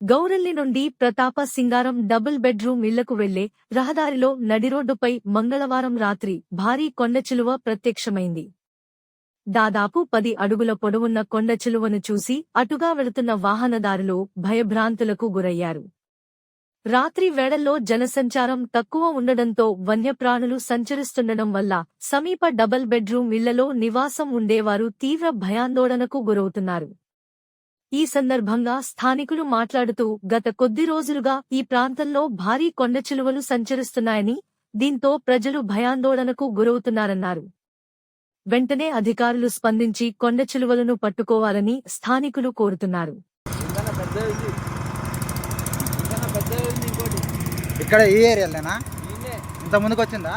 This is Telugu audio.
గౌరల్లి నుండి ప్రతాప సింగారం డబుల్ బెడ్రూమ్ ఇళ్ళకు వెళ్ళే రహదారిలో నడిరోడ్డుపై మంగళవారం రాత్రి భారీ కొండచిలువ ప్రత్యక్షమైంది. దాదాపు పది అడుగుల పొడవున్న కొండచిలువను చూసి అటుగా వెళుతున్న వాహనదారులు భయభ్రాంతులకు గురయ్యారు. రాత్రి వేళల్లో జనసంచారం తక్కువ ఉండడంతో వన్యప్రాణులు సంచరిస్తుండడం వల్ల సమీప డబుల్ బెడ్రూమ్ ఇళ్ళలో నివాసం ఉండేవారు తీవ్ర భయాందోళనకు గురవుతున్నారు. ఈ సందర్భంగా స్థానికులు మాట్లాడుతూ గత కొద్ది రోజులుగా ఈ ప్రాంతంలో భారీ కొండచిలువలు సంచరిస్తున్నాయని దీంతో ప్రజలు భయాందోళనకు గురవుతున్నారన్నారు. వెంటనే అధికారులు స్పందించి కొండచిలువలను పట్టుకోవాలని స్థానికులు కోరుతున్నారు. ఇక్కడ ఈ ఏరియాలోనా? ఇంత ముందుకు వచ్చిందా